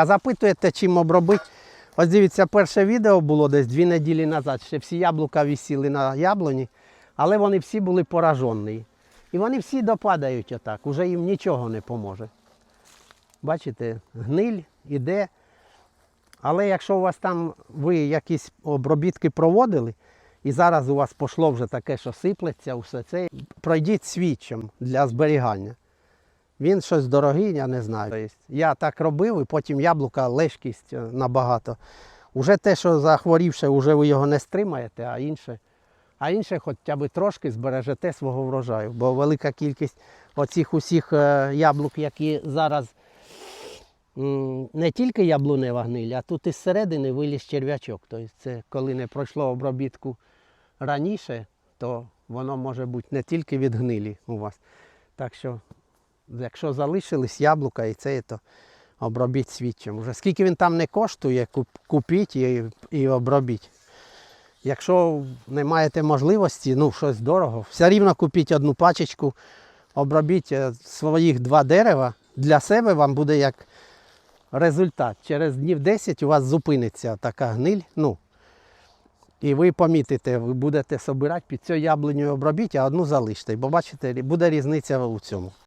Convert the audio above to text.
А запитуєте, чим обробити? Ось дивіться, перше відео було десь дві неділі назад. Ще всі яблука висіли на яблуні, але вони всі були поражені. І вони всі допадають отак, уже їм нічого не поможе. Бачите, гниль іде. Але якщо у вас там ви якісь обробітки проводили, і зараз у вас пішло вже таке, що сиплеться, усе це, пройдіть свідчим для зберігання. Він щось дорогий, я не знаю. Я так робив, і потім яблука лежкість е, набагато. Уже те, що захворівше, вже ви його не стримаєте, а інше, а інше хоча б трошки збережете свого врожаю. Бо велика кількість оцих усіх е, яблук, які зараз не тільки яблунева гниль, а тут із середини виліз черв'ячок. Тобто це коли не пройшло обробітку раніше, то воно може бути не тільки від гнилі у вас. Так що якщо залишились яблука і це, то обробіть свідчим. Уже скільки він там не коштує, куп- купіть і, і обробіть. Якщо не маєте можливості, ну щось дорого, все рівно купіть одну пачечку, обробіть е, своїх два дерева. Для себе вам буде як результат. Через днів 10 у вас зупиниться така гниль. Ну, і ви помітите, ви будете собирати під цю яблуню обробіть, а одну залиште. Бо бачите, буде різниця у цьому.